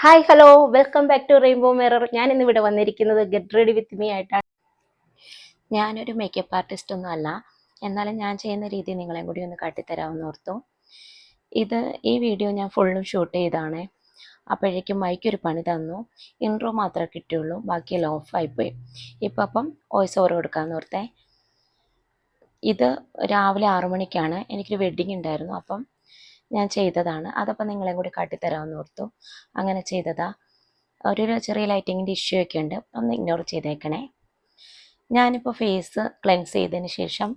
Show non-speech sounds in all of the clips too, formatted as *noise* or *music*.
Hi hello welcome back to rainbow mirror ഞാൻ ഇന്ന് ഇവിടെ വന്നിരിക്കുന്നത് ഗെറ്റ് റെഡി വിത്ത് മീ ആയിട്ടാണ്. ഞാനൊരു മേക്കപ്പ് ആർട്ടിസ്റ്റ് ഒന്നും അല്ല. എന്നാലും ഞാൻ ചെയ്യുന്ന രീതി നിങ്ങളെയും കൂടി ഒന്ന് കാട്ടിത്തരാമെന്ന് ഓർത്തു. ഇത് ഈ വീഡിയോ ഞാൻ ഫുള്ളും ഷൂട്ട് ചെയ്താണ് അപ്പോഴേക്കും മൈക്കൊരു പണി തന്നു. ഇൻട്രോ മാത്രമേ കിട്ടിയുള്ളൂ. ബാക്കിയെല്ലാം ഓഫായിപ്പോയി ഇപ്പം അപ്പം വോയിസ് ഓവർ കൊടുക്കാമെന്ന് ഓർത്തേ. ഇത് രാവിലെ ആറു മണിക്കാണ്. എനിക്കൊരു വെഡ്ഡിങ് ഉണ്ടായിരുന്നു. അപ്പം ഞാൻ ചെയ്തതാണ്. അതപ്പം നിങ്ങളെയും കൂടി കാട്ടിത്തരാമെന്ന് ഓർത്തു. അങ്ങനെ ചെയ്തതാ. ഒരു ചെറിയ ലൈറ്റിങ്ങിന്റെ ഇഷ്യൂ ഒക്കെ ഉണ്ട്. ഒന്ന് ഇഗ്നോർ ചെയ്തേക്കണേ. ഞാനിപ്പോൾ ഫേസ് ക്ലെൻസ് ചെയ്തതിന് ശേഷം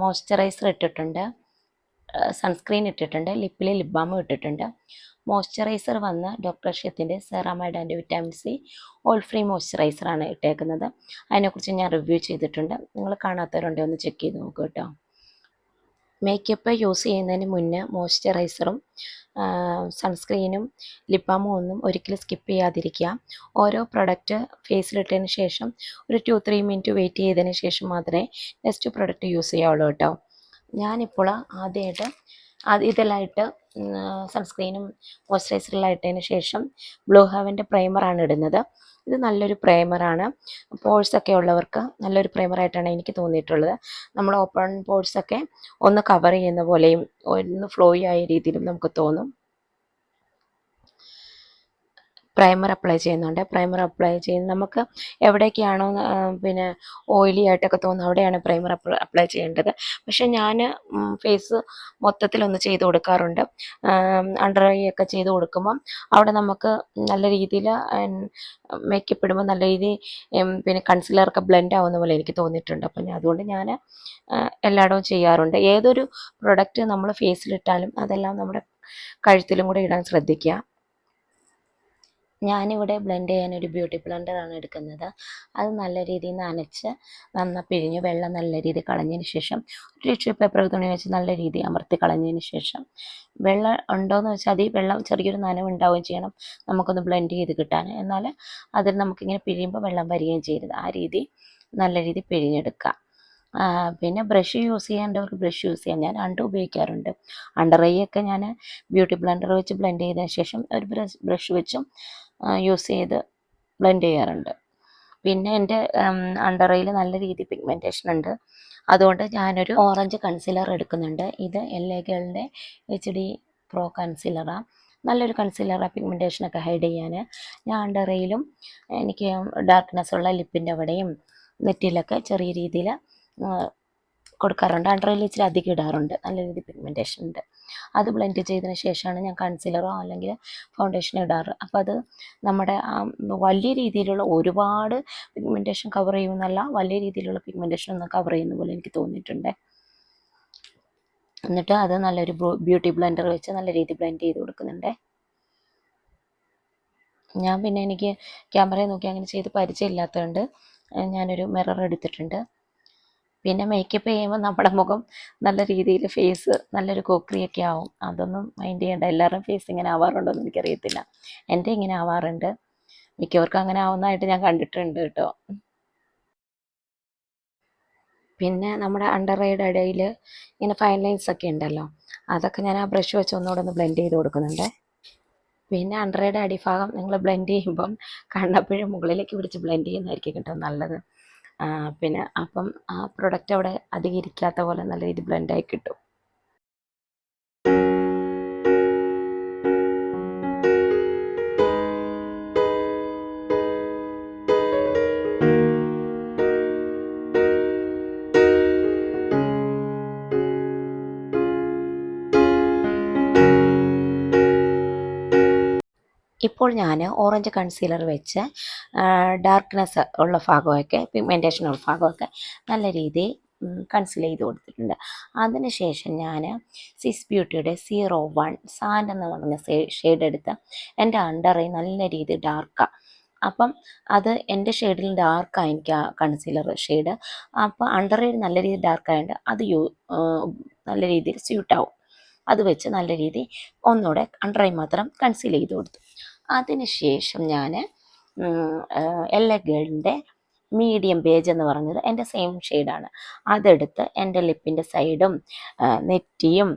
മോയ്സ്ചറൈസർ ഇട്ടിട്ടുണ്ട്. സൺസ്ക്രീൻ ഇട്ടിട്ടുണ്ട്. ലിപ്പിൽ ലിപ് ബാം ഇട്ടിട്ടുണ്ട്. മോയ്സ്ചറൈസർ വന്ന് doctor ഷെത്തിന്റെ ceramide and vitamin C all free മോയ്സ്ചറൈസറാണ് ഇട്ടേക്കുന്നത്. അതിനെക്കുറിച്ച് ഞാൻ റിവ്യൂ ചെയ്തിട്ടുണ്ട്. നിങ്ങൾ കാണാത്തവരുണ്ടെങ്കിൽ ഒന്ന് ചെക്ക് ചെയ്ത് നോക്കൂ കേട്ടോ. മേക്കപ്പ് യൂസ് ചെയ്യുന്നതിന് മുന്നേ മോയ്സ്ചറൈസറും സൺസ്ക്രീനും ലിപ്പാമും ഒന്നും ഒരിക്കലും സ്കിപ്പ് ചെയ്യാതിരിക്കുക. ഓരോ പ്രൊഡക്റ്റ് ഫേസിലിട്ടതിന് ശേഷം ഒരു ടു ത്രീ മിനിറ്റ് വെയിറ്റ് ചെയ്തതിന് ശേഷം മാത്രമേ നെക്സ്റ്റ് പ്രൊഡക്റ്റ് യൂസ് ചെയ്യാവുള്ളൂ കേട്ടോ. ഞാനിപ്പോൾ ആദ്യമായിട്ട് ഇട്ട് സൺസ്ക്രീനും മോയ്സ്ചറൈസറെല്ലാം ഇട്ടതിന് ശേഷം ബ്ലൂ ഹവന്റെ പ്രൈമറാണ് ഇടുന്നത്. ഇത് നല്ലൊരു പ്രൈമറാണ് പോഴ്സൊക്കെ ഉള്ളവർക്ക് നല്ലൊരു പ്രൈമറായിട്ടാണ് എനിക്ക് തോന്നിയിട്ടുള്ളത്. നമ്മൾ ഓപ്പൺ പോഴ്സൊക്കെ ഒന്ന് കവർ ചെയ്യുന്ന പോലെയും ഒന്ന് ഫ്ലോയി ആയ രീതിയിലും നമുക്ക് തോന്നും. പ്രൈമർ അപ്ലൈ ചെയ്യുന്നുണ്ട്. പ്രൈമർ അപ്ലൈ ചെയ്യുന്ന നമുക്ക് എവിടേക്കാണോ പിന്നെ ഓയിലി ആയിട്ടൊക്കെ തോന്നുന്നത് അവിടെയാണ് പ്രൈമർ അപ്ലൈ ചെയ്യേണ്ടത്. പക്ഷെ ഞാൻ ഫേസ് മൊത്തത്തിലൊന്ന് ചെയ്ത് കൊടുക്കാറുണ്ട്. അണ്ടർ ഐ ഒക്കെ ചെയ്ത് കൊടുക്കുമ്പം അവിടെ നമുക്ക് നല്ല രീതിയിൽ മേക്കപ്പ് ഇടുമ്പോൾ നല്ല രീതിയിൽ പിന്നെ കൺസിലറൊക്കെ ബ്ലെൻഡ് ആവുന്ന പോലെ എനിക്ക് തോന്നിയിട്ടുണ്ട്. അപ്പം അതുകൊണ്ട് ഞാൻ എല്ലായിടവും ചെയ്യാറുണ്ട്. ഏതൊരു പ്രൊഡക്റ്റ് നമ്മൾ ഫേസിലിട്ടാലും അതെല്ലാം നമ്മുടെ കഴുത്തിലും കൂടെ ഇടാൻ ശ്രദ്ധിക്കുക. ഞാനിവിടെ ബ്ലെൻഡ് ചെയ്യാൻ ഒരു ബ്യൂട്ടി ബ്ലെൻഡറാണ് എടുക്കുന്നത്. അത് നല്ല രീതിയിൽ നനച്ച് നന്ന പിഴിഞ്ഞ് വെള്ളം നല്ല രീതിയിൽ കളഞ്ഞതിന് ശേഷം ഒരു ടിഷ്യൂ പേപ്പർ തുണി വെച്ച് നല്ല രീതിയിൽ അമർത്തി കളഞ്ഞതിന് ശേഷം വെള്ളം ഉണ്ടോയെന്ന് വെച്ചാൽ അതിൽ വെള്ളം ചെറിയൊരു നനവ് ഉണ്ടാവുകയും ചെയ്യണം നമുക്കൊന്ന് ബ്ലെൻഡ് ചെയ്ത് കിട്ടാൻ. എന്നാൽ അതിൽ നമുക്കിങ്ങനെ പിഴിയുമ്പോൾ വെള്ളം വരികയും ചെയ്യരുത്. ആ രീതി നല്ല രീതിയിൽ പിഴിഞ്ഞെടുക്കുക. പിന്നെ ബ്രഷ് യൂസ് ചെയ്യേണ്ടവർക്ക് ബ്രഷ് യൂസ് ചെയ്യാം. ഞാൻ രണ്ടും ഉപയോഗിക്കാറുണ്ട്. അണ്ടർ ഐ ഒക്കെ ഞാൻ ബ്യൂട്ടി ബ്ലെൻഡർ വെച്ച് ബ്ലെൻഡ് ചെയ്തതിന് ശേഷം ഒരു ബ്രഷ് ബ്രഷ് വെച്ചും യൂസ് ചെയ്ത് ബ്ലെൻഡ് ചെയ്യാറുണ്ട്. പിന്നെ എന്റെ അണ്ടറയിൽ നല്ല രീതി പിഗ്മെന്റേഷൻ ഉണ്ട്. അതുകൊണ്ട് ഞാനൊരു ഓറഞ്ച് കൺസീലർ എടുക്കുന്നുണ്ട്. ഇത് എൽ എ ഗേളിന്റെ എച്ച് ഡി പ്രോ കൺസീലറാണ് നല്ലൊരു കൺസീലറാണ് പിഗ്മെന്റേഷനൊക്കെ ഹൈഡ് ചെയ്യാൻ ഞാൻ അണ്ടറയിലും എനിക്ക് ഡാർക്ക്നെസ് ഉള്ള ലിപ്പിന്റെ അവിടെയും നെറ്റിലൊക്കെ ചെറിയ രീതിയിൽ കൊടുക്കാറുണ്ട്. അണ്ടറയിൽ ഇച്ചിരി അധികം ഇടാറുണ്ട്. നല്ല രീതി പിഗ്മെന്റേഷൻ ഉണ്ട്. അത് ബ്ലെൻഡ് ചെയ്തതിന് ശേഷമാണ് ഞാൻ കൺസീലറോ അല്ലെങ്കിൽ ഫൗണ്ടേഷനോ ഇടാറ്. അപ്പോൾ അത് നമ്മുടെ വലിയ രീതിയിലുള്ള ഒരുപാട് പിഗ്മെന്റേഷൻ കവർ ചെയ്യുമെന്നല്ല വലിയ രീതിയിലുള്ള പിഗ്മെന്റേഷൻ ഒന്ന് കവർ ചെയ്യുന്ന പോലെ എനിക്ക് തോന്നിയിട്ടുണ്ട്. എന്നിട്ട് അത് നല്ലൊരു ബ്യൂട്ടി ബ്ലെൻഡർ വെച്ച് നല്ല രീതിയിൽ ബ്ലെൻഡ് ചെയ്ത് കൊടുക്കുന്നുണ്ട്. ഞാൻ പിന്നെ എനിക്ക് ക്യാമറയെ നോക്കി അങ്ങനെ ചെയ്ത് പരിചയമില്ലാത്തതുകൊണ്ട് ഞാനൊരു മിറർ എടുത്തിട്ടുണ്ട്. പിന്നെ മേക്കപ്പ് ചെയ്യുമ്പോൾ നമ്മുടെ മുഖം നല്ല രീതിയിൽ ഫേസ് നല്ലൊരു കോക്രിയൊക്കെ ആവും. അതൊന്നും മൈൻഡ് ചെയ്യേണ്ട. എല്ലാവരുടെയും ഫേസ് ഇങ്ങനെ ആവാറുണ്ടോ എന്ന് എനിക്കറിയത്തില്ല. എന്റെ ഇങ്ങനെ ആവാറുണ്ട്. മിക്കവർക്കും അങ്ങനെ ആവുന്നതായിട്ട് ഞാൻ കണ്ടിട്ടുണ്ട് കേട്ടോ. പിന്നെ നമ്മുടെ അണ്ടർ ഐയുടെ ഇടയിൽ ഇങ്ങനെ ഫൈൻ ലൈൻസ് ഒക്കെ ഉണ്ടല്ലോ. അതൊക്കെ ഞാൻ ആ ബ്രഷ് വെച്ച് ഒന്നുകൂടെ ഒന്ന് ബ്ലെൻഡ് ചെയ്ത് കൊടുക്കുന്നുണ്ട്. പിന്നെ അണ്ടർ ഐയുടെ അടിഭാഗം നിങ്ങൾ ബ്ലെൻഡ് ചെയ്യുമ്പം കണ്ണപ്പഴും മുകളിലേക്ക് പിടിച്ച് ബ്ലെൻഡ് ചെയ്യുന്നതായിരിക്കും കേട്ടോ നല്ലത്. പിന്നെ അപ്പം ആ പ്രൊഡക്റ്റ് അവിടെ അധികം ഇരിക്കാത്ത പോലെ നല്ല രീതിയിൽ ബ്ലെൻഡായി കിട്ടും. ഇപ്പോൾ ഞാൻ ഓറഞ്ച് കൺസീലർ വെച്ച് ഡാർക്ക്നെസ് ഉള്ള ഭാഗമൊക്കെ പിഗ്മെന്റേഷൻ ഉള്ള ഭാഗമൊക്കെ നല്ല രീതിയിൽ കൺസീൽ ചെയ്ത് കൊടുത്തിട്ടുണ്ട്. അതിനുശേഷം ഞാൻ സിസ് ബ്യൂട്ടിയുടെ സീറോ വൺ സാൻഡ് എന്ന് പറഞ്ഞ ഷെയ്ഡ് എടുത്ത് എന്റെ ഐ നല്ല രീതിയിൽ ഡാർക്കാണ് അപ്പം അത് എന്റെ ഷെയ്ഡിൽ ഡാർക്കാണ് എനിക്ക് ആ കൺസീലർ ഷെയ്ഡ് അപ്പോൾ ഐ നല്ല രീതിയിൽ ഡാർക്കായതുകൊണ്ട് അത് യൂ നല്ല രീതിയിൽ സ്യൂട്ടാവും അത് വെച്ച് നല്ല രീതിയിൽ ഒന്നുകൂടെ ഐ മാത്രം കൺസീൽ ചെയ്ത് കൊടുത്തു. അതിനുശേഷം ഞാൻ എൽ എ ഗേളിന്റെ മീഡിയം പേജ് എന്ന് പറഞ്ഞത് എന്റെ സെയിം ഷെയ്ഡാണ് അതെടുത്ത് എന്റെ ലിപ്പിന്റെ സൈഡും നെറ്റിയും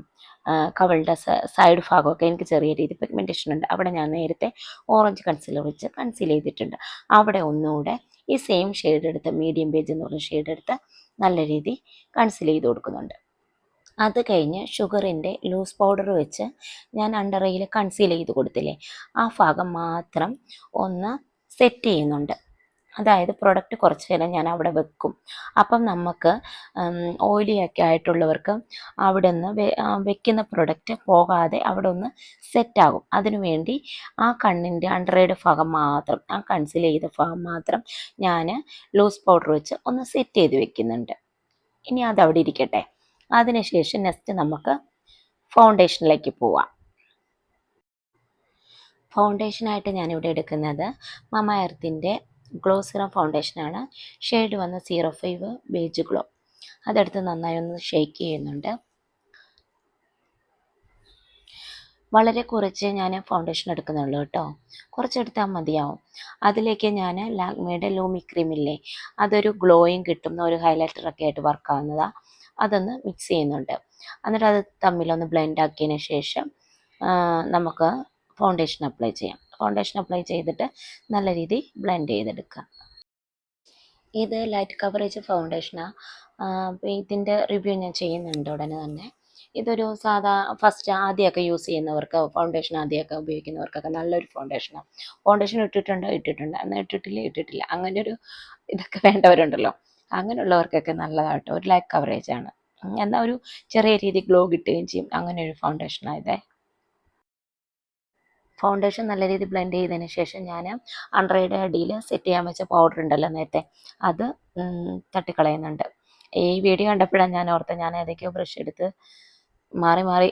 കവളുടെ സൈഡ് ഭാഗമൊക്കെ എനിക്ക് ചെറിയ രീതിയിൽ പിഗ്മെന്റേഷൻ ഉണ്ട്. അവിടെ ഞാൻ നേരത്തെ ഓറഞ്ച് കൺസീലർ വെച്ച് കൺസീൽ ചെയ്തിട്ടുണ്ട്. അവിടെ ഒന്നുകൂടെ ഈ സെയിം ഷെയ്ഡ് എടുത്ത് മീഡിയം പേജ് എന്ന് പറഞ്ഞ ഷെയ്ഡ് എടുത്ത് നല്ല രീതി കൺസീൽ ചെയ്ത് കൊടുക്കുന്നുണ്ട്. അത് കഴിഞ്ഞ് ഷുഗറിന്റെ ലൂസ് പൗഡർ വെച്ച് ഞാൻ അണ്ടർ ഐയിൽ കൺസീൽ ചെയ്ത് കൊടുത്തില്ലേ? ആ ഭാഗം മാത്രം ഒന്ന് സെറ്റ് ചെയ്യുന്നുണ്ട്. അതായത് പ്രൊഡക്റ്റ് കുറച്ച് നേരം ഞാൻ അവിടെ വെക്കും. അപ്പം നമുക്ക് ഓയിലി ഒക്കെ ആയിട്ടുള്ളവർക്ക് അവിടെ നിന്ന് വെക്കുന്ന പ്രൊഡക്റ്റ് പോകാതെ അവിടെ ഒന്ന് സെറ്റാകും അതിനു വേണ്ടി ആ കണ്ണിന്റെ അണ്ടറൈഡ് ഭാഗം മാത്രം ആ കൺസിൽ ചെയ്ത ഭാഗം മാത്രം ഞാൻ ലൂസ് പൗഡർ വെച്ച് ഒന്ന് സെറ്റ് ചെയ്ത് വെക്കുന്നുണ്ട്. ഇനി അതവിടെ ഇരിക്കട്ടെ. അതിനുശേഷം നെക്സ്റ്റ് നമുക്ക് ഫൗണ്ടേഷനിലേക്ക് പോവാം. ഫൗണ്ടേഷനായിട്ട് ഞാനിവിടെ എടുക്കുന്നത് മമ എർത്തിന്റെ ഗ്ലോ സിറം ഫൗണ്ടേഷനാണ് ഷെയ്ഡ് വന്ന് സീറോ ഫൈവ് ബേജ് ഗ്ലോ അതെടുത്ത് നന്നായി ഒന്ന് ഷെയ്ക്ക് ചെയ്യുന്നുണ്ട്. വളരെ കുറച്ച് ഞാൻ ഫൗണ്ടേഷൻ എടുക്കുന്നുള്ളൂ കേട്ടോ. കുറച്ചെടുത്താൽ മതിയാവും. അതിലേക്ക് ഞാൻ ലാക്മയുടെ ലൂമി ക്രീമില്ലേ അതൊരു ഗ്ലോയും കിട്ടുന്ന ഒരു ഹൈലൈറ്ററൊക്കെ ആയിട്ട് വർക്ക് ആവുന്നതാണ് അതൊന്ന് മിക്സ് ചെയ്യുന്നുണ്ട്. എന്നിട്ട് അത് തമ്മിലൊന്ന് ബ്ലെൻഡ് ആക്കിയതിന് ശേഷം നമുക്ക് ഫൗണ്ടേഷൻ അപ്ലൈ ചെയ്യാം. ഫൗണ്ടേഷൻ അപ്ലൈ ചെയ്തിട്ട് നല്ല രീതി ബ്ലെൻഡ് ചെയ്തെടുക്കാം ഇത് ലൈറ്റ് കവറേജ് ഫൗണ്ടേഷനാണ് ഇതിന്റെ റിവ്യൂ ഞാൻ ചെയ്യുന്നുണ്ട് ഉടനെ തന്നെ. ഇതൊരു സാധാ ഫസ്റ്റ് ആദ്യമൊക്കെ യൂസ് ചെയ്യുന്നവർക്ക് ഫൗണ്ടേഷൻ ആദ്യമൊക്കെ ഉപയോഗിക്കുന്നവർക്കൊക്കെ നല്ലൊരു ഫൗണ്ടേഷനാണ് ഫൗണ്ടേഷൻ ഇട്ടിട്ടുണ്ടോ? ഇട്ടിട്ടുണ്ട്. എന്നാൽ ഇട്ടിട്ടില്ല ഇട്ടിട്ടില്ല. അങ്ങനെ ഒരു ഇതൊക്കെ വേണ്ടവരുണ്ടല്ലോ. അങ്ങനെയുള്ളവർക്കൊക്കെ നല്ലതാട്ടോ. ഒരു ലൈറ്റ് കവറേജ് ആണ്. എന്നാൽ ഒരു ചെറിയ രീതി ഗ്ലോ കിട്ടുകയും ചെയ്യും. അങ്ങനെ ഒരു ഫൗണ്ടേഷൻ ആയതേ. ഫൗണ്ടേഷൻ നല്ല രീതിയിൽ ബ്ലെൻഡ് ചെയ്തതിന് ശേഷം ഞാൻ അണ്ടറയുടെ അടിയിൽ സെറ്റ് ചെയ്യാൻ വെച്ച പൗഡർ ഉണ്ടല്ലോ നേരത്തെ. അത് തട്ടിക്കളയുന്നുണ്ട്. ഈ വീഡിയോ കണ്ടപ്പോഴാണ് ഞാൻ ഓർത്തത് ഞാൻ ഏതൊക്കെയോ ബ്രഷ് എടുത്ത് മാറി മാറി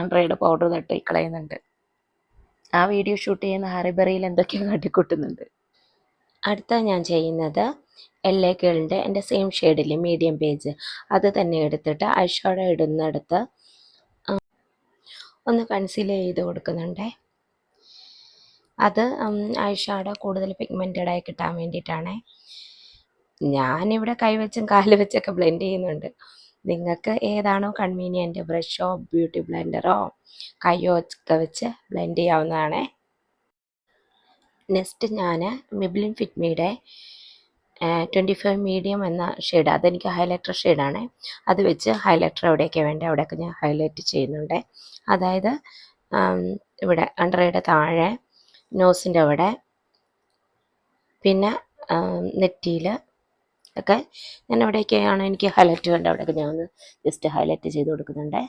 അണ്ടറയുടെ പൗഡർ തട്ടിക്കളയുന്നുണ്ട്. ആ വീഡിയോ ഷൂട്ട് ചെയ്യുന്ന ഹറിബറിയിൽ എന്തൊക്കെയോ *laughs* കാട്ടിക്കൂട്ടുന്നുണ്ട് അടുത്ത ഞാൻ ചെയ്യുന്നത് എൽ കേളിന്റെ എന്റെ സെയിം ഷെയ്ഡിൽ മീഡിയം പേജ് അത് തന്നെ എടുത്തിട്ട് ഐഷോഡോ ഇടുന്നിടത്ത് ഒന്ന് കൺസീൽ ചെയ്ത് കൊടുക്കുന്നുണ്ടേ. അത് ഐഷാഡോ കൂടുതൽ പിഗ്മെന്റഡ് ആയി കിട്ടാൻ വേണ്ടിയിട്ടാണ്. ഞാനിവിടെ കൈവച്ചും കാൽ വെച്ചൊക്കെ ബ്ലെൻഡ് ചെയ്യുന്നുണ്ട്. നിങ്ങൾക്ക് ഏതാണോ കൺവീനിയന്റ് ബ്രഷോ ബ്യൂട്ടി ബ്ലെൻഡറോ കയ്യോ ഒക്കെ വെച്ച് ബ്ലെൻഡ് ചെയ്യാവുന്നതാണ്. നെക്സ്റ്റ് ഞാൻ മിബ്ലിൻ ഫിറ്റ്മിയുടെ ട്വന്റി ഫൈവ് മീഡിയം എന്ന ഷെയ്ഡ് അതെനിക്ക് ഹൈലൈറ്റർ ഷെയ്ഡാണ്. അത് വെച്ച് ഹൈലൈറ്റർ എവിടെയൊക്കെ വേണ്ട അവിടെയൊക്കെ ഞാൻ ഹൈലൈറ്റ് ചെയ്യുന്നുണ്ട്. അതായത് ഇവിടെ അണ്ടറയുടെ താഴെ നോസിന്റെ അവിടെ പിന്നെ നെറ്റിയിൽ ഒക്കെ. ഞാൻ എവിടെയൊക്കെയാണ് എനിക്ക് ഹൈലൈറ്റ് വേണ്ട അവിടെയൊക്കെ ഞാൻ ഒന്ന് ജസ്റ്റ് ഹൈലൈറ്റ് ചെയ്ത് കൊടുക്കുന്നുണ്ട്.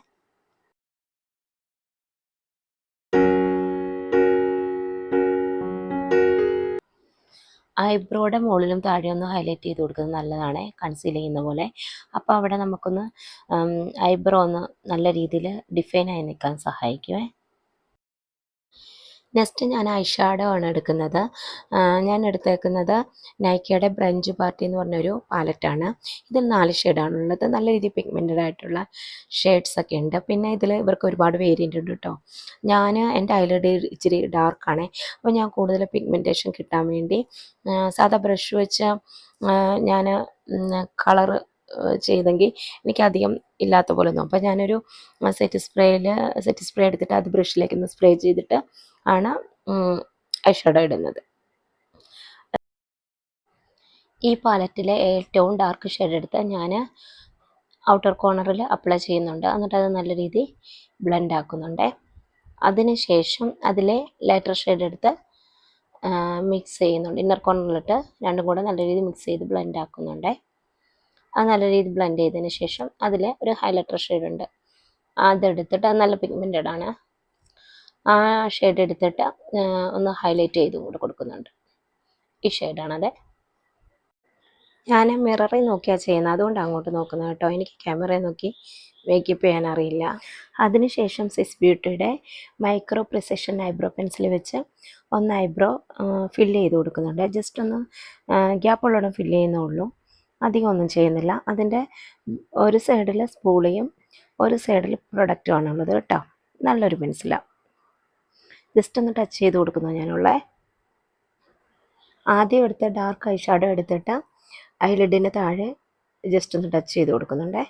ഐബ്രോയുടെ മുകളിലും താഴെ ഒന്ന് ഹൈലൈറ്റ് ചെയ്ത് കൊടുക്കുന്നത് നല്ലതാണ് കൺസീൽ ചെയ്യുന്ന പോലെ. അപ്പോൾ അവിടെ നമുക്കൊന്ന് ഐബ്രോ ഒന്ന് നല്ല രീതിയിൽ ഡിഫൈൻ ആയി നിൽക്കാൻ സഹായിക്കുമേ നെക്സ്റ്റ് ഞാൻ ഐഷാഡോ ആണ് എടുക്കുന്നത്. ഞാൻ എടുത്തേക്കുന്നത് നൈക്കയുടെ ബ്രഞ്ച് പാർട്ടി എന്ന് പറഞ്ഞൊരു പാലറ്റാണ് ഇതിൽ നാല് ഷെയ്ഡാണുള്ളത് നല്ല രീതിയിൽ പിഗ്മെന്റഡ് ആയിട്ടുള്ള ഷെയ്ഡ്സ് ഒക്കെ ഉണ്ട്. പിന്നെ ഇതിൽ ഇവർക്ക് ഒരുപാട് വേരിയന്റ് ഉണ്ട് കേട്ടോ ഞാൻ എന്റെ ഐലഡ് ഇച്ചിരി ഡാർക്കാണ് അപ്പോൾ ഞാൻ കൂടുതൽ പിഗ്മെന്റേഷൻ കിട്ടാൻ വേണ്ടി സാധാ ബ്രഷ് വെച്ച് ഞാൻ കളർ ചെയ്തെങ്കിൽ എനിക്കധികം ഇല്ലാത്ത പോലെ തോന്നും. അപ്പോൾ ഞാനൊരു സെറ്റ് സ്പ്രേയിൽ സെറ്റ് സ്പ്രേ എടുത്തിട്ട് അത് ബ്രഷിലേക്ക് ഒന്ന് സ്പ്രേ ചെയ്തിട്ട് ആണ് ഐഷാഡോ ഇടുന്നത്. ഈ പാലറ്റിലെ ഏറ്റവും ഡാർക്ക് ഷെയ്ഡ് എടുത്ത് ഞാൻ ഔട്ടർ കോർണറിൽ അപ്ലൈ ചെയ്യുന്നുണ്ട്. എന്നിട്ട് അത് നല്ല രീതി ബ്ലെൻഡ് ആക്കുന്നുണ്ട്. അതിനുശേഷം അതിലെ ലൈറ്റർ ഷെയ്ഡ് എടുത്ത് മിക്സ് ചെയ്യുന്നുണ്ട്. ഇന്നർ കോർണറിലിട്ട് രണ്ടും കൂടെ നല്ല രീതിയിൽ മിക്സ് ചെയ്ത് ബ്ലെൻഡ് ആക്കുന്നുണ്ട്. അത് നല്ല രീതിയിൽ ബ്ലെൻഡ് ചെയ്തതിന് ശേഷം അതിൽ ഒരു ഹൈലൈറ്റർ ഷെയ്ഡ് ഉണ്ട്. അതെടുത്തിട്ട് അത് നല്ല പിഗ്മെന്റഡ് ആണ്. ആ ഷെയ്ഡ് എടുത്തിട്ട് ഒന്ന് ഹൈലൈറ്റ് ചെയ്ത് കൂടെ കൊടുക്കുന്നുണ്ട്. ഈ ഷെയ്ഡാണത് ഞാൻ മിററിൽ നോക്കിയാണ് ചെയ്യുന്നത്. അതുകൊണ്ട് അങ്ങോട്ട് നോക്കുന്നത് കേട്ടോ. എനിക്ക് ക്യാമറയിൽ നോക്കി മേക്കപ്പ് ചെയ്യാൻ അറിയില്ല. അതിനുശേഷം സിസ് ബ്യൂട്ടിയുടെ മൈക്രോ പ്രിസഷൻ ഐബ്രോ പെൻസിൽ വെച്ച് ഒന്ന് ഐബ്രോ ഫില്ല് ചെയ്ത് കൊടുക്കുന്നുണ്ട്. ജസ്റ്റ് ഒന്ന് ഗ്യാപ്പ് ഉള്ളിടം ഫില്ല് ചെയ്യുന്നുള്ളൂ അധികം ഒന്നും ചെയ്യുന്നില്ല. അതിന്റെ ഒരു സൈഡിൽ സ്പൂളിയും ഒരു സൈഡിൽ പ്രൊഡക്റ്റുമാണുള്ളത് കേട്ടോ. നല്ലൊരു പെൻസിലാണ് ജസ്റ്റ് ഒന്ന് ടച്ച് ചെയ്ത് കൊടുക്കുന്നു ഞാനുള്ളേ. ആദ്യം എടുത്ത ഡാർക്ക് ഐ ഷാഡോ എടുത്തിട്ട് ഐലിഡിന് താഴെ ജസ്റ്റ് ഒന്ന് ടച്ച് ചെയ്ത് കൊടുക്കുന്നുണ്ടേ.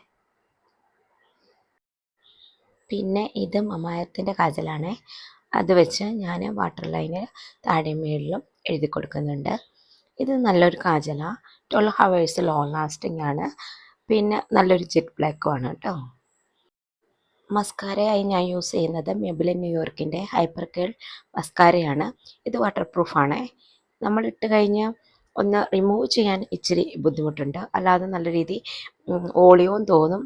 പിന്നെ ഇത് മമായത്തിന്റെ കാജലാണ്. അത് വെച്ച് ഞാൻ വാട്ടർ ലൈന് താഴെ മേളിലും എഴുതി കൊടുക്കുന്നുണ്ട്. ഇത് നല്ലൊരു കാജലാണ് ട്വൽവ് ഹവേഴ്സ് ലോങ് ലാസ്റ്റിംഗ് ആണ്. പിന്നെ നല്ലൊരു ജെറ്റ് ബ്ലാക്കും ആണ് കേട്ടോ. മസ്കാരയായി ഞാൻ യൂസ് ചെയ്യുന്നത് മെബിലിൻ ന്യൂയോർക്കിന്റെ ഹൈപ്പർ കേൾ മസ്കാരയാണ് ഇത് വാട്ടർ പ്രൂഫാണ് നമ്മൾ ഇട്ട് കഴിഞ്ഞ് ഒന്ന് റിമൂവ് ചെയ്യാൻ ഇച്ചിരി ബുദ്ധിമുട്ടുണ്ട്. അല്ലാതെ നല്ല രീതി ഓളിയവും തോന്നും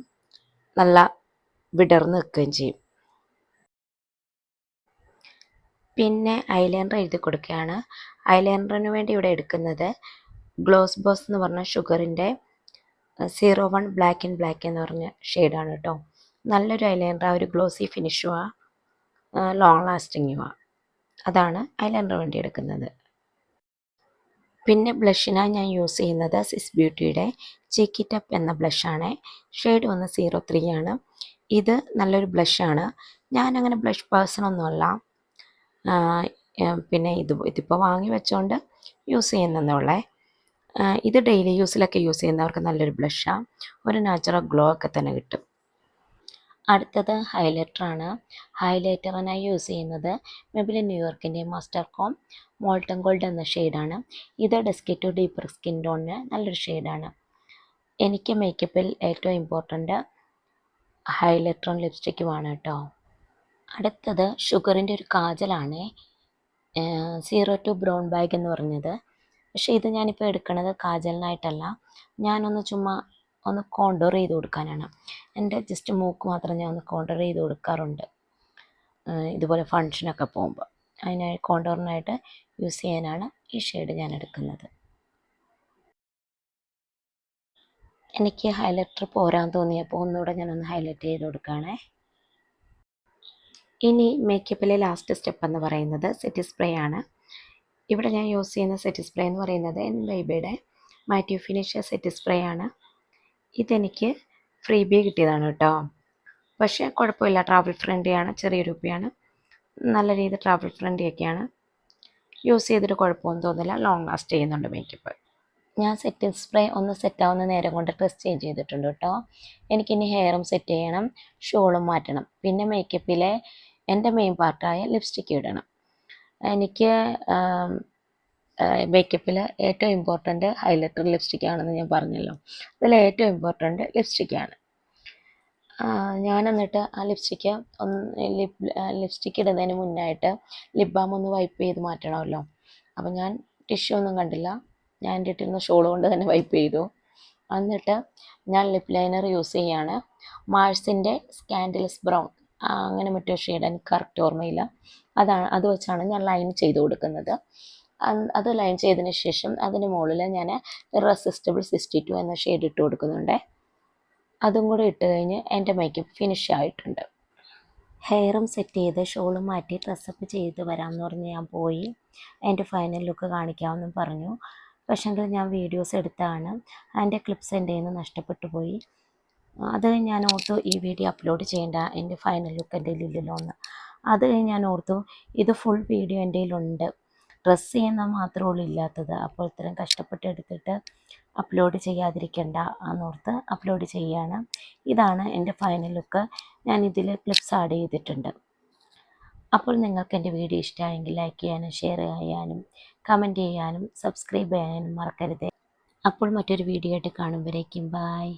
നല്ല വിടർന്ന് നിൽക്കുകയും ചെയ്യും. പിന്നെ ഐലൈനർ എഴുതി കൊടുക്കുകയാണ്. ഐലൈനറിന് വേണ്ടി ഇവിടെ എടുക്കുന്നത് ഗ്ലോസ് ബോസ് എന്ന് പറഞ്ഞ ഷുഗറിന്റെ zero one black and black എന്ന് പറഞ്ഞ ഷെയ്ഡാണ് കേട്ടോ നല്ലൊരു ഐലൈനർ ആ ഒരു ഗ്ലോസി ഫിനിഷുമാണ് ലോങ് ലാസ്റ്റിങ്ങുമാണ് അതാണ് ഐലൈനർ വേണ്ടി എടുക്കുന്നത്. പിന്നെ ബ്ലഷിനായി ഞാൻ യൂസ് ചെയ്യുന്നത് സിസ് ബ്യൂട്ടിയുടെ ചിക്കി അപ്പ് എന്ന ബ്ലഷാണ്. ഷെയ്ഡ് വന്ന് സീറോ ത്രീ ആണ്. ഇത് നല്ലൊരു ബ്ലഷാണ്. ഞാനങ്ങനെ ബ്ലഷ് പേഴ്സണൊന്നുമല്ല പിന്നെ ഇത് ഇതിപ്പോൾ വാങ്ങി വെച്ചുകൊണ്ട് യൂസ് ചെയ്യുന്നതെന്നുള്ളേ ഇത് ഡെയിലി യൂസിലൊക്കെ യൂസ് ചെയ്യുന്നവർക്ക് നല്ലൊരു ബ്ലഷാണ് ഒരു നാച്ചുറൽ ഗ്ലോ ഒക്കെ തന്നെ കിട്ടും. അടുത്തത് ഹൈലൈറ്ററാണ്. ഹൈലൈറ്ററിനായി യൂസ് ചെയ്യുന്നത് മെബിലിൻ ന്യൂയോർക്കിന്റെ മാസ്റ്റർ കോം മോൾട്ടൺ ഗോൾഡ് എന്ന ഷെയ്ഡാണ്. ഇത് ഡെസ്കി ടു ഡീപ്പർ സ്കിൻ ടോണിന് നല്ലൊരു ഷെയ്ഡാണ്. എനിക്ക് മേക്കപ്പിൽ ഏറ്റവും ഇമ്പോർട്ടന്റ് ഹൈലൈറ്ററും ലിപ്സ്റ്റിക്കുമാണ് കേട്ടോ. അടുത്തത് ഷുഗറിന്റെ ഒരു കാജലാണ്. സീറോ ടു ബ്രൗൺ ബാഗ് എന്ന് പറഞ്ഞത്. പക്ഷേ ഇത് ഞാനിപ്പോൾ എടുക്കുന്നത് കാജലിനായിട്ടല്ല. ഞാനൊന്ന് ചുമ്മാ ഒന്ന് കോണ്ടോർ ചെയ്ത് കൊടുക്കാനാണ്. എന്റെ ജസ്റ്റ് മൂക്ക് മാത്രം ഞാൻ ഒന്ന് കോണ്ടോർ ചെയ്ത് കൊടുക്കാറുണ്ട്. ഇതുപോലെ ഫങ്ഷനൊക്കെ പോകുമ്പോൾ അതിനായി കോണ്ടോറിനായിട്ട് യൂസ് ചെയ്യാനാണ് ഈ ഷെയ്ഡ് ഞാൻ എടുക്കുന്നത്. എനിക്ക് ഹൈലൈറ്റർ പോരാൻ തോന്നിയപ്പോൾ ഒന്നുകൂടെ ഞാനൊന്ന് ഹൈലൈറ്റ് ചെയ്ത് കൊടുക്കുകയാണേ ഇനി മേക്കപ്പിലെ ലാസ്റ്റ് സ്റ്റെപ്പ് എന്ന് പറയുന്നത് സെറ്റ് സ്പ്രേ ആണ്. ഇവിടെ ഞാൻ യൂസ് ചെയ്യുന്ന സെറ്റ് സ്പ്രേ എന്ന് പറയുന്നത് എൻ ബൈബിയുടെ മാറ്റ്യൂ ഫിനിഷ് സെറ്റ് സ്പ്രേ ആണ്. ഇതെനിക്ക് ഫ്രീ ബി കിട്ടിയതാണ് കേട്ടോ. പക്ഷേ കുഴപ്പമില്ല ട്രാവൽ ഫ്രണ്ട്ലിയാണ് ചെറിയ രൂപയാണ് നല്ല രീതിയിൽ ട്രാവൽ ഫ്രണ്ട്ലി ഒക്കെയാണ്. യൂസ് ചെയ്തിട്ട് കുഴപ്പമൊന്നും തോന്നില്ല ലോങ് ലാസ്റ്റ് ചെയ്യുന്നുണ്ട് മേക്കപ്പ് ഞാൻ സെറ്റിംഗ് സ്പ്രേ ഒന്ന് സെറ്റാവുന്ന നേരം കൊണ്ട് ഡ്രസ് ചേഞ്ച് ചെയ്തിട്ടുണ്ട് കേട്ടോ. എനിക്കിനി ഹെയറും സെറ്റ് ചെയ്യണം ഷോളും മാറ്റണം. പിന്നെ മേക്കപ്പിലെ എന്റെ മെയിൻ പാർട്ടായ ലിപ്സ്റ്റിക്ക് ഇടണം. എനിക്ക് മേക്കപ്പിൽ ഏറ്റവും ഇമ്പോർട്ടന്റ് ഹൈലൈറ്റർ ലിപ്സ്റ്റിക് ആണെന്ന് ഞാൻ പറഞ്ഞല്ലോ. അതിൽ ഏറ്റവും ഇമ്പോർട്ടന്റ് ലിപ്സ്റ്റിക്കാണ് ഞാൻ എന്നിട്ട് ആ ലിപ്സ്റ്റിക്ക് ഒന്ന് ലിപ് ലിപ്സ്റ്റിക്ക് ഇടുന്നതിന് മുന്നായിട്ട് ലിപ് ബാം ഒന്ന് വൈപ്പ് ചെയ്ത് മാറ്റണമല്ലോ. അപ്പം ഞാൻ ടിഷ്യൂ ഒന്നും കണ്ടില്ല. ഞാൻ എന്റെ ഇട്ടിരുന്ന ഷോൾ കൊണ്ട് തന്നെ വൈപ്പ് ചെയ്തു. എന്നിട്ട് ഞാൻ ലിപ് ലൈനർ യൂസ് ചെയ്യാണ്. മാഴ്സിന്റെ സ്കാൻഡലസ് ബ്രൗൺ അങ്ങനെ മറ്റൊരു ഷെയ്ഡ് എനിക്ക് കറക്റ്റ് ഓർമ്മയില്ല അതാണ് അത് വെച്ചാണ് ഞാൻ ലൈൻ ചെയ്ത് കൊടുക്കുന്നത്. അത് ലൈൻ ചെയ്തതിന് ശേഷം അതിന് മുകളിൽ ഞാൻ റെസിസ്റ്റബിൾ സിക്സ്റ്റി ടു എന്ന ഷെയ്ഡ് ഇട്ട് കൊടുക്കുന്നുണ്ട്. അതും കൂടെ ഇട്ട് കഴിഞ്ഞ് എന്റെ മേക്കപ്പ് ഫിനിഷ് ആയിട്ടുണ്ട്. ഹെയറും സെറ്റ് ചെയ്ത് ഷോളും മാറ്റി ഡ്രസ്സപ്പ് ചെയ്ത് വരാമെന്ന് പറഞ്ഞ് ഞാൻ പോയി. എന്റെ ഫൈനൽ ലുക്ക് കാണിക്കാമെന്നും പറഞ്ഞു. പക്ഷേങ്കിൽ ഞാൻ വീഡിയോസ് എടുത്താണ്. അതിന്റെ ക്ലിപ്സ് എന്റെ നിന്ന് നഷ്ടപ്പെട്ടു പോയി. അത് ഞാൻ ഓർത്തു ഈ വീഡിയോ അപ്ലോഡ് ചെയ്യേണ്ട എന്റെ ഫൈനൽ ലുക്ക് എന്റെ ഇല്ലല്ലോ എന്ന്. അത് ഞാൻ ഓർത്തു ഇത് ഫുൾ വീഡിയോ എന്റെ കയ്യിലുണ്ട് ഡ്രസ്സ് ചെയ്യുന്ന മാത്രമേ ഉള്ളൂ ഇല്ലാത്തത്. അപ്പോൾ ഇത്രയും കഷ്ടപ്പെട്ട് എടുത്തിട്ട് അപ്ലോഡ് ചെയ്യാതിരിക്കണ്ട എന്നോർത്ത് അപ്ലോഡ് ചെയ്യുകയാണ് ഇതാണ് എന്റെ ഫൈനൽ ലുക്ക് ഞാൻ ഇതിൽ ക്ലിപ്സ് ആഡ് ചെയ്തിട്ടുണ്ട്. അപ്പോൾ നിങ്ങൾക്ക് എന്റെ വീഡിയോ ഇഷ്ടമായെങ്കിൽ ലൈക്ക് ചെയ്യാനും ഷെയർ ചെയ്യാനും കമന്റ് ചെയ്യാനും സബ്സ്ക്രൈബ് ചെയ്യാനും മറക്കരുത്. അപ്പോൾ മറ്റൊരു വീഡിയോ ആയിട്ട് കാണുമ്പോഴേക്കും ബായ്